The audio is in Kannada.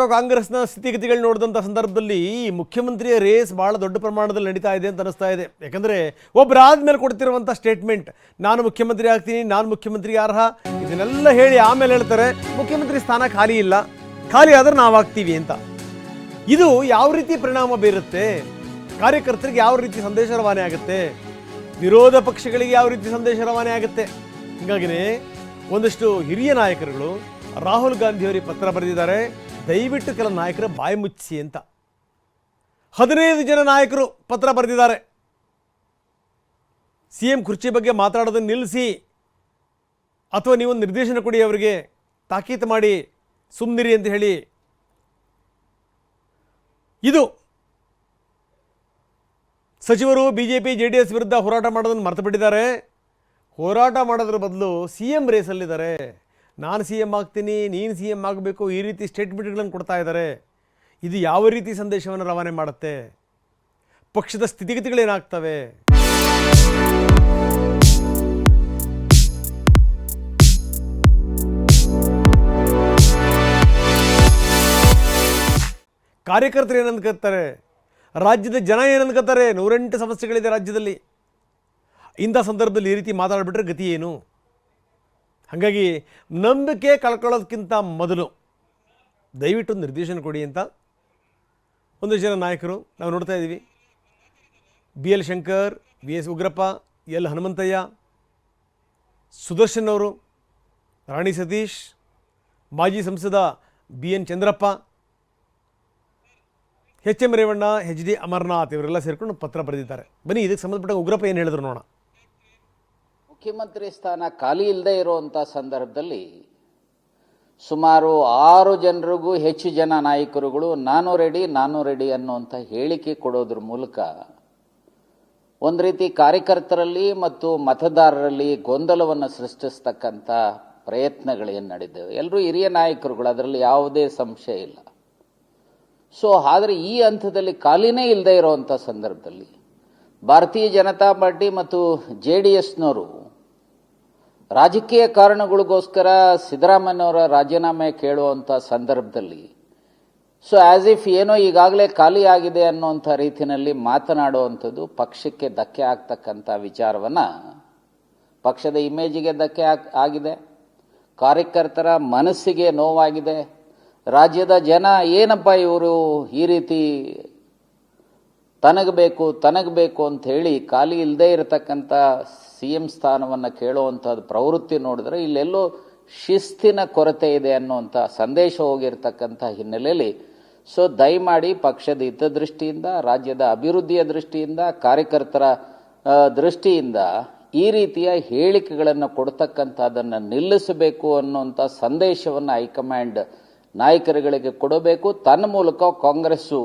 ಯಾಕೋ ಕಾಂಗ್ರೆಸ್ನ ಸ್ಥಿತಿಗತಿಗಳು ನೋಡಿದಂಥ ಸಂದರ್ಭದಲ್ಲಿ ಮುಖ್ಯಮಂತ್ರಿಯ ರೇಸ್ ಭಾಳ ದೊಡ್ಡ ಪ್ರಮಾಣದಲ್ಲಿ ನಡೀತಾ ಇದೆ ಅಂತ ಅನಿಸ್ತಾ ಇದೆ. ಯಾಕಂದರೆ ಒಬ್ಬರಾದ್ಮೇಲೆ ಕೊಡ್ತಿರುವಂಥ ಸ್ಟೇಟ್ಮೆಂಟ್, ನಾನು ಮುಖ್ಯಮಂತ್ರಿ ಆಗ್ತೀನಿ, ನಾನು ಮುಖ್ಯಮಂತ್ರಿ ಅರ್ಹ, ಇದನ್ನೆಲ್ಲ ಹೇಳಿ ಆಮೇಲೆ ಹೇಳ್ತಾರೆ, ಮುಖ್ಯಮಂತ್ರಿ ಸ್ಥಾನ ಖಾಲಿ ಇಲ್ಲ, ಖಾಲಿ ಆದರೆ ನಾವು ಆಗ್ತೀವಿ ಅಂತ. ಇದು ಯಾವ ರೀತಿ ಪರಿಣಾಮ ಬೀರುತ್ತೆ? ಕಾರ್ಯಕರ್ತರಿಗೆ ಯಾವ ರೀತಿ ಸಂದೇಶ ರವಾನೆ ಆಗುತ್ತೆ? ವಿರೋಧ ಪಕ್ಷಗಳಿಗೆ ಯಾವ ರೀತಿ ಸಂದೇಶ ರವಾನೆ ಆಗುತ್ತೆ? ಹೀಗಾಗಿನೇ ಒಂದಷ್ಟು ಹಿರಿಯ ನಾಯಕರುಗಳು ರಾಹುಲ್ ಗಾಂಧಿಯವರಿಗೆ ಪತ್ರ ಬರೆದಿದ್ದಾರೆ. ದಯವಿಟ್ಟು ಕೆಲ ನಾಯಕರ ಬಾಯಿ ಮುಚ್ಚಿ ಅಂತ. ಹದಿನೈದು ಜನ ನಾಯಕರು ಪತ್ರ ಬರೆದಿದ್ದಾರೆ. ಸಿ ಎಂ ಕುರ್ಚಿ ಬಗ್ಗೆ ಮಾತಾಡೋದನ್ನು ನಿಲ್ಲಿಸಿ ಅಥವಾ ನೀವು ನಿರ್ದೇಶನ ಕೊಡಿ ಅವರಿಗೆ ತಾಕೀತು ಮಾಡಿ ಸುಮ್ಮನಿರಿ ಅಂತ ಹೇಳಿ. ಇದು ಸಚಿವರು B J P J D S ವಿರುದ್ಧ ಹೋರಾಟ ಮಾಡೋದನ್ನು ಮರೆತು ಬಿಟ್ಟಿದ್ದಾರೆ ಹೋರಾಟ ಮಾಡೋದ್ರ ಬದಲು ಸಿ ಎಂ ರೇಸಲ್ಲಿದ್ದಾರೆ. ನಾನು ಸಿ ಎಂ ಆಗ್ತೀನಿ, ನೀನು ಸಿ ಎಂ ಆಗಬೇಕು, ಈ ರೀತಿ ಸ್ಟೇಟ್ಮೆಂಟ್ಗಳನ್ನು ಕೊಡ್ತಾ ಇದ್ದಾರೆ. ಇದು ಯಾವ ರೀತಿ ಸಂದೇಶವನ್ನು ರವಾನೆ ಮಾಡುತ್ತೆ? ಪಕ್ಷದ ಸ್ಥಿತಿಗತಿಗಳೇನಾಗ್ತವೆ? ಕಾರ್ಯಕರ್ತರು ಏನಂದ್ಕೋತಾರೆ ರಾಜ್ಯದ ಜನ ಏನಂದ್ಕೋತಾರೆ ನೂರೆಂಟು ಸಮಸ್ಯೆಗಳಿದೆ ರಾಜ್ಯದಲ್ಲಿ. ಇಂಥ ಸಂದರ್ಭದಲ್ಲಿ ಈ ರೀತಿ ಮಾತಾಡಿಬಿಟ್ರೆ ಗತಿ ಏನು? ಹಾಗಾಗಿ ನಂಬಿಕೆ ಕಳ್ಕೊಳ್ಳೋದಕ್ಕಿಂತ ಮೊದಲು ದಯವಿಟ್ಟು ನಿರ್ದೇಶನ ಕೊಡಿ ಅಂತ ಒಂದು ಜನ ನಾಯಕರು ನಾವು ನೋಡ್ತಾ ಇದ್ದೀವಿ. B L Shankar, V S Ugrappa, L Hanumanthaiah, Sudarshan ಅವರು, ರಾಣಿ ಸತೀಶ್, ಮಾಜಿ ಸಂಸದ B N Chandrappa, H M Revanna, H D Amarnath ಇವರೆಲ್ಲ ಸೇರಿಕೊಂಡು ಪತ್ರ ಬರೆದಿದ್ದಾರೆ. ಬನ್ನಿ, ಇದಕ್ಕೆ ಸಂಬಂಧಪಟ್ಟ ಉಗ್ರಪ್ಪ ಏನು ಹೇಳಿದ್ರು ನೋಡೋಣ. ಮುಖ್ಯಮಂತ್ರಿ ಸ್ಥಾನ ಖಾಲಿ ಇಲ್ಲದೆ ಇರುವಂಥ ಸಂದರ್ಭದಲ್ಲಿ ಸುಮಾರು ಆರು ಜನರಿಗೂ ಹೆಚ್ಚು ಜನ ನಾಯಕರುಗಳು ನಾನು ರೆಡಿ ನಾನು ರೆಡಿ ಅನ್ನುವಂಥ ಹೇಳಿಕೆ ಕೊಡೋದ್ರ ಮೂಲಕ ಒಂದು ರೀತಿ ಕಾರ್ಯಕರ್ತರಲ್ಲಿ ಮತ್ತು ಮತದಾರರಲ್ಲಿ ಗೊಂದಲವನ್ನು ಸೃಷ್ಟಿಸ್ತಕ್ಕಂಥ ಪ್ರಯತ್ನಗಳೇನು ನಡೆದವು. ಎಲ್ಲರೂ ಹಿರಿಯ ನಾಯಕರುಗಳು, ಅದರಲ್ಲಿ ಯಾವುದೇ ಸಂಶಯ ಇಲ್ಲ. ಸೊ ಆದರೆ ಈ ಹಂತದಲ್ಲಿ ಖಾಲಿನೇ ಇಲ್ಲದೆ ಇರುವಂಥ ಸಂದರ್ಭದಲ್ಲಿ ಭಾರತೀಯ ಜನತಾ ಪಾರ್ಟಿ ಮತ್ತು ಜೆ ಡಿ ಎಸ್ನವರು ರಾಜಕೀಯ ಕಾರಣಗಳಿಗೋಸ್ಕರ ಸಿದ್ದರಾಮಯ್ಯನವರ ರಾಜೀನಾಮೆ ಕೇಳುವಂಥ ಸಂದರ್ಭದಲ್ಲಿ ಸೊ ಆ್ಯಸ್ ಇಫ್ ಏನೋ ಈಗಾಗಲೇ ಖಾಲಿ ಆಗಿದೆ ಅನ್ನುವಂಥ ರೀತಿಯಲ್ಲಿ ಮಾತನಾಡುವಂಥದ್ದು ಪಕ್ಷಕ್ಕೆ ಧಕ್ಕೆ ಆಗ್ತಕ್ಕಂಥ ವಿಚಾರವನ್ನು ಪಕ್ಷದ ಇಮೇಜಿಗೆ ಧಕ್ಕೆ ಆಗ್- ಆಗಿದೆ. ಕಾರ್ಯಕರ್ತರ ಮನಸ್ಸಿಗೆ ನೋವಾಗಿದೆ. ರಾಜ್ಯದ ಜನ, ಏನಪ್ಪ ಇವರು ಈ ರೀತಿ ತನಗಬೇಕು ತನಗಬೇಕು ಅಂತ ಹೇಳಿ ಖಾಲಿ ಇಲ್ಲದೆ ಇರತಕ್ಕಂಥ ಸಿ ಎಂ ಸ್ಥಾನವನ್ನು ಕೇಳುವಂಥದ್ದು ಪ್ರವೃತ್ತಿ ನೋಡಿದ್ರೆ ಇಲ್ಲೆಲ್ಲೋ ಶಿಸ್ತಿನ ಕೊರತೆ ಇದೆ ಅನ್ನುವಂಥ ಸಂದೇಶ ಹೋಗಿರ್ತಕ್ಕಂಥ ಹಿನ್ನೆಲೆಯಲ್ಲಿ ಸೊ ದಯಮಾಡಿ ಪಕ್ಷದ ಹಿತದೃಷ್ಟಿಯಿಂದ, ರಾಜ್ಯದ ಅಭಿವೃದ್ಧಿಯ ದೃಷ್ಟಿಯಿಂದ, ಕಾರ್ಯಕರ್ತರ ದೃಷ್ಟಿಯಿಂದ ಈ ರೀತಿಯ ಹೇಳಿಕೆಗಳನ್ನು ಕೊಡ್ತಕ್ಕಂಥದ್ದನ್ನು ನಿಲ್ಲಿಸಬೇಕು ಅನ್ನುವಂಥ ಸಂದೇಶವನ್ನು ಹೈಕಮಾಂಡ್ ನಾಯಕರುಗಳಿಗೆ ಕೊಡಬೇಕು. ತನ್ನ ಮೂಲಕ ಕಾಂಗ್ರೆಸ್ಸು